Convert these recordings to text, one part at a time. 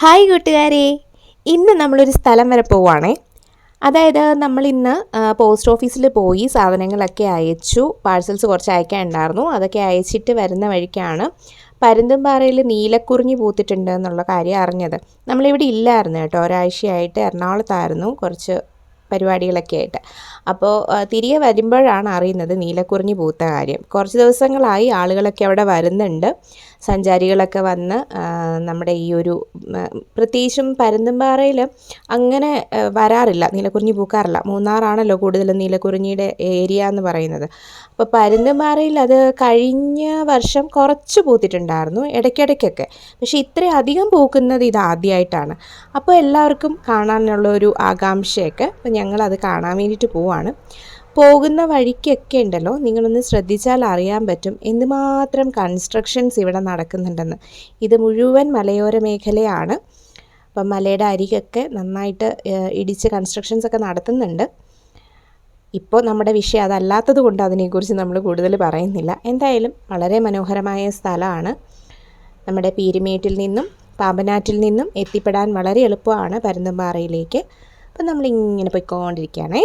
Hi കൂട്ടുകാരെ. ഇന്ന് നമ്മളൊരു സ്ഥലം വരെ പോവുകയാണേ അതായത് നമ്മൾ ഇന്ന് പോസ്റ്റ് ഓഫീസിൽ പോയി സാധനങ്ങളൊക്കെ അയച്ചു. പാഴ്സൽസ് കുറച്ച് അയക്കാനുണ്ടായിരുന്നു അതൊക്കെ അയച്ചിട്ട് വരുന്ന വഴിക്കാണ് പരുന്തുംപാറയിൽ നീലക്കുറിഞ്ഞി പൂത്തിട്ടുണ്ട് എന്നുള്ള കാര്യം അറിഞ്ഞത്. നമ്മളിവിടെ ഇല്ലായിരുന്നു കേട്ടോ. ഒരാഴ്ചയായിട്ട് എറണാകുളത്തായിരുന്നു കുറച്ച് പരിപാടികളൊക്കെ ആയിട്ട്. അപ്പോൾ തിരികെ വരുമ്പോഴാണ് അറിയുന്നത് നീലക്കുറിഞ്ഞി പൂത്ത കാര്യം. കുറച്ച് ദിവസങ്ങളായി ആളുകളൊക്കെ അവിടെ വരുന്നുണ്ട്. സഞ്ചാരികളൊക്കെ വന്ന് നമ്മുടെ ഈ ഒരു പ്രത്യേകിച്ചും പരുന്തുംപാറയിൽ അങ്ങനെ വരാറില്ല. നീലക്കുറിഞ്ഞി പൂക്കാറില്ല. മൂന്നാറാണല്ലോ കൂടുതലും നീലക്കുറിഞ്ഞിയുടെ ഏരിയ എന്ന് പറയുന്നത്. അപ്പോൾ പരുന്തുംപാറയിൽ അത് കഴിഞ്ഞ വർഷം കുറച്ച് പൂത്തിട്ടുണ്ടായിരുന്നു ഇടയ്ക്കിടയ്ക്കൊക്കെ. പക്ഷേ ഇത്രയധികം പൂക്കുന്നത് ഇത് ആദ്യമായിട്ടാണ് അപ്പോൾ എല്ലാവർക്കും കാണാനുള്ള ഒരു ആകാംക്ഷയൊക്കെ അപ്പോൾ ഞങ്ങളത് കാണാൻ വേണ്ടിയിട്ട് പോവാണ്. പോകുന്ന വഴിക്കൊക്കെ ഉണ്ടല്ലോ. നിങ്ങളൊന്ന് ശ്രദ്ധിച്ചാൽ അറിയാൻ പറ്റും എന്തുമാത്രം കൺസ്ട്രക്ഷൻസ് ഇവിടെ നടക്കുന്നുണ്ടെന്ന്. ഇത് മുഴുവൻ മലയോര മേഖലയാണ്. അപ്പം മലയുടെ അരികൊക്കെ നന്നായിട്ട് ഇടിച്ച് കൺസ്ട്രക്ഷൻസ് ഒക്കെ നടത്തുന്നുണ്ട്. ഇപ്പോൾ നമ്മുടെ വിഷയം അതല്ലാത്തത് കൊണ്ട് അതിനെക്കുറിച്ച് നമ്മൾ കൂടുതൽ പറയുന്നില്ല. എന്തായാലും വളരെ മനോഹരമായ സ്ഥലമാണ്. നമ്മുടെ പീരുമേട്ടിൽ നിന്നും പാമ്പനാറ്റിൽ നിന്നും എത്തിപ്പെടാൻ വളരെ എളുപ്പമാണ് പരുന്തുംപാറയിലേക്ക്. അപ്പം നമ്മളിങ്ങനെ പോയിക്കൊണ്ടിരിക്കുകയാണേ.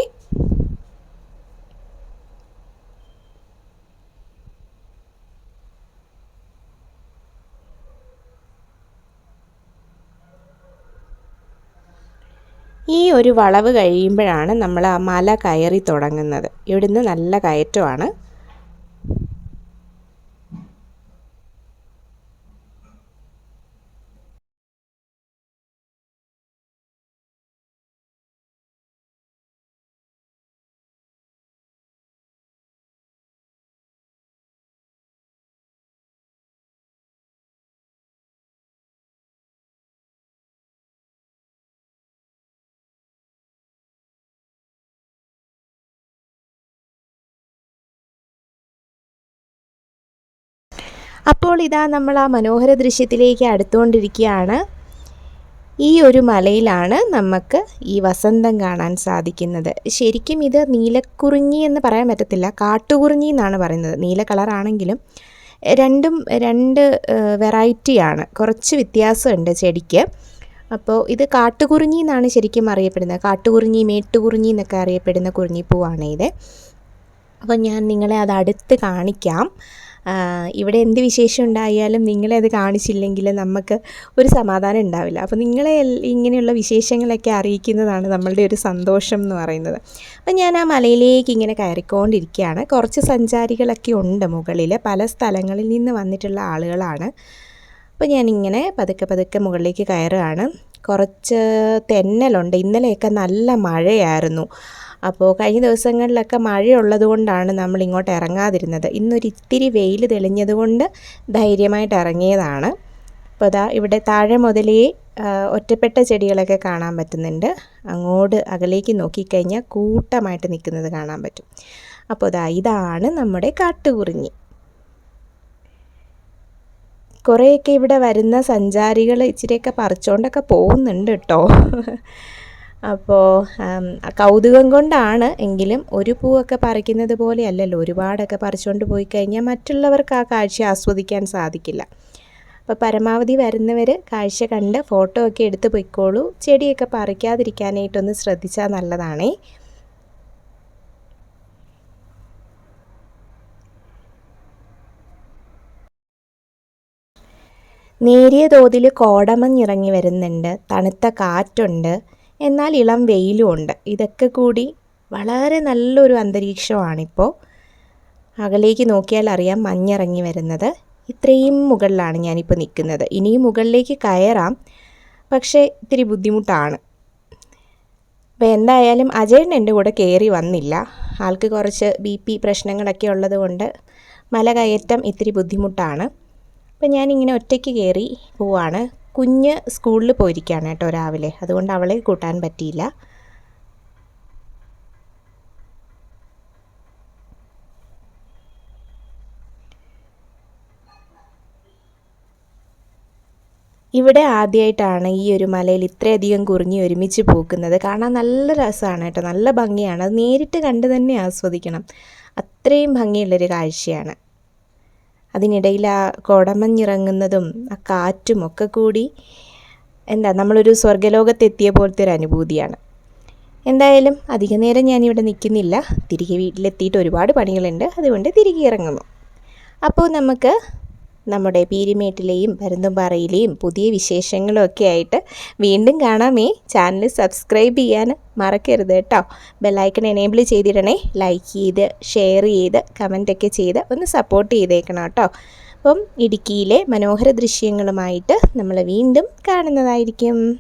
ഈ ഒരു വളവ് കഴിയുമ്പോഴാണ് നമ്മൾ ആ മല കയറി തുടങ്ങുന്നത്. ഇവിടുന്ന് നല്ല കയറ്റമാണ്. അപ്പോൾ ഇതാ നമ്മൾ ആ മനോഹര ദൃശ്യത്തിലേക്ക് അടുത്തുകൊണ്ടിരിക്കുകയാണ്. ഈ ഒരു മലയിലാണ് നമുക്ക് ഈ വസന്തം കാണാൻ സാധിക്കുന്നത്. ശരിക്കും ഇത് നീലക്കുറിഞ്ഞി എന്ന് പറയാൻ പറ്റത്തില്ല കാട്ടുകുറിഞ്ഞി എന്നാണ് പറയുന്നത്. നീല കളറാണെങ്കിലും രണ്ടും രണ്ട് വെറൈറ്റിയാണ് കുറച്ച് വ്യത്യാസമുണ്ട് ചെടിക്ക്. അപ്പോൾ ഇത് കാട്ടുകുറിഞ്ഞി എന്നാണ് ശരിക്കും അറിയപ്പെടുന്നത്. കാട്ടുകുറിഞ്ഞി മേട്ടുകുറിഞ്ഞി എന്നൊക്കെ അറിയപ്പെടുന്ന കുറിഞ്ഞിപ്പൂവാണ് ഇത്. അപ്പോൾ ഞാൻ നിങ്ങളെ അത് അടുത്ത് കാണിക്കാം. ഇവിടെ എന്ത് വിശേഷം ഉണ്ടായാലും നിങ്ങളെ അത് കാണിച്ചില്ലെങ്കിൽ നമുക്ക് ഒരു സമാധാനം ഉണ്ടാവില്ല. അപ്പോൾ നിങ്ങളെ ഇങ്ങനെയുള്ള വിശേഷങ്ങളൊക്കെ അറിയിക്കുന്നതാണ് നമ്മളുടെ ഒരു സന്തോഷം എന്ന് പറയുന്നത്. അപ്പോൾ ഞാൻ ആ മലയിലേക്ക് ഇങ്ങനെ കയറിക്കൊണ്ടിരിക്കുകയാണ്. കുറച്ച് സഞ്ചാരികളൊക്കെ ഉണ്ട് മുകളിൽ. പല സ്ഥലങ്ങളിൽ നിന്ന് വന്നിട്ടുള്ള ആളുകളാണ്. അപ്പോൾ ഞാനിങ്ങനെ പതുക്കെ പതുക്കെ മുകളിലേക്ക് കയറുകയാണ്. കുറച്ച് തെന്നലുണ്ട്. ഇന്നലെയൊക്കെ നല്ല മഴയായിരുന്നു. അപ്പോൾ കഴിഞ്ഞ ദിവസങ്ങളിലൊക്കെ മഴയുള്ളത് കൊണ്ടാണ് നമ്മൾ ഇങ്ങോട്ട് ഇറങ്ങാതിരുന്നത്. ഇന്നൊരു ഇത്തിരി വെയിൽ തെളിഞ്ഞതുകൊണ്ട് ധൈര്യമായിട്ട് ഇറങ്ങിയതാണ്. അപ്പോൾ ഇതാ ഇവിടെ താഴെ മുതലേ ഒറ്റപ്പെട്ട ചെടികളൊക്കെ കാണാൻ പറ്റുന്നുണ്ട്. അങ്ങോട്ട് അകലേക്ക് നോക്കിക്കഴിഞ്ഞാൽ കൂട്ടമായിട്ട് നിൽക്കുന്നത് കാണാൻ പറ്റും. അപ്പോൾ ഇതാ ഇതാണ് നമ്മുടെ കാട്ടുകുറിഞ്ഞി. കുറേയൊക്കെ ഇവിടെ വരുന്ന സഞ്ചാരികൾ ഇച്ചിരിയൊക്കെ പറിച്ചുകൊണ്ടൊക്കെ പോകുന്നുണ്ട് കേട്ടോ. അപ്പോൾ കൗതുകം കൊണ്ടാണ് എങ്കിലും ഒരു പൂവൊക്കെ പറിക്കുന്നത് പോലെ അല്ലല്ലോ ഒരുപാടൊക്കെ പറിച്ചുകൊണ്ട് പോയി കഴിഞ്ഞാൽ മറ്റുള്ളവർക്ക് ആ കാഴ്ച ആസ്വദിക്കാൻ സാധിക്കില്ല. അപ്പോൾ പരമാവധി വരുന്നവർ കാഴ്ച കണ്ട് ഫോട്ടോ ഒക്കെ എടുത്ത് പൊയ്ക്കോളൂ. ചെടിയൊക്കെ പറിക്കാതിരിക്കാനായിട്ടൊന്ന് ശ്രദ്ധിച്ചാൽ നല്ലതാണേ. നേരിയ തോതിൽ കോടമഞ്ഞിറങ്ങി വരുന്നുണ്ട്. തണുത്ത കാറ്റുണ്ട്. എന്നാൽ ഇളം വെയിലും ഉണ്ട്. ഇതൊക്കെ കൂടി വളരെ നല്ലൊരു അന്തരീക്ഷമാണിപ്പോൾ. അകലേക്ക് നോക്കിയാൽ അറിയാം മഞ്ഞിറങ്ങി വരുന്നത്. ഇത്രയും മുകളിലാണ് ഞാനിപ്പോൾ നിൽക്കുന്നത്. ഇനിയും മുകളിലേക്ക് കയറാം. പക്ഷേ ഇത്തിരി ബുദ്ധിമുട്ടാണ്. അപ്പോൾ എന്തായാലും അജയൻ എന്റെ കൂടെ കയറി വന്നില്ല. ആൾക്ക് കുറച്ച് ബി പി പ്രശ്നങ്ങളൊക്കെ ഉള്ളത് കൊണ്ട് മല കയറ്റം ഇത്തിരി ബുദ്ധിമുട്ടാണ്. അപ്പോൾ ഞാനിങ്ങനെ ഒറ്റയ്ക്ക് കയറി പോവാണ്. കുഞ്ഞ് സ്കൂളിൽ പോയിരിക്കുകയാണ് കേട്ടോ രാവിലെ. അതുകൊണ്ട് അവളെ കൂട്ടാൻ പറ്റിയില്ല. ഇവിടെ ആദ്യമായിട്ടാണ് ഈ ഒരു മലയിൽ ഇത്രയധികം കുറിഞ്ഞി ഒരുമിച്ച് പൂക്കുന്നത്. കാണാൻ നല്ല രസമാണ് കേട്ടോ. നല്ല ഭംഗിയാണ്. അത് നേരിട്ട് കണ്ട് തന്നെ ആസ്വദിക്കണം. അത്രയും ഭംഗിയുള്ളൊരു കാഴ്ചയാണ്. അതിനിടയിൽ ആ കോടമഞ്ഞിറങ്ങുന്നതും ആ കാറ്റും ഒക്കെ കൂടി എന്താ നമ്മളൊരു സ്വർഗലോകത്തെത്തിയ പോലത്തെ ഒരു അനുഭൂതിയാണ്. എന്തായാലും അധിക നേരം ഞാനിവിടെ നിൽക്കുന്നില്ല. തിരികെ വീട്ടിലെത്തിയിട്ട് ഒരുപാട് പണികളുണ്ട്. അതുകൊണ്ട് തിരികെ ഇറങ്ങുന്നു. അപ്പോൾ നമുക്ക് നമ്മുടെ പീരിമേട്ടിലെയും പരുന്തുംപാറയിലെയും പുതിയ വിശേഷങ്ങളൊക്കെ ആയിട്ട് വീണ്ടും കാണാമേ. ചാനൽ സബ്സ്ക്രൈബ് ചെയ്യാൻ മറക്കരുത് കേട്ടോ. ബെല്ലൈക്കൺ എനേബിൾ ചെയ്തിടണേ. ലൈക്ക് ചെയ്ത് ഷെയർ ചെയ്ത് കമന്റൊക്കെ ചെയ്ത് ഒന്ന് സപ്പോർട്ട് ചെയ്തേക്കണം കേട്ടോ. അപ്പം ഇടുക്കിയിലെ മനോഹര ദൃശ്യങ്ങളുമായിട്ട് നമ്മൾ വീണ്ടും കാണുന്നതായിരിക്കും.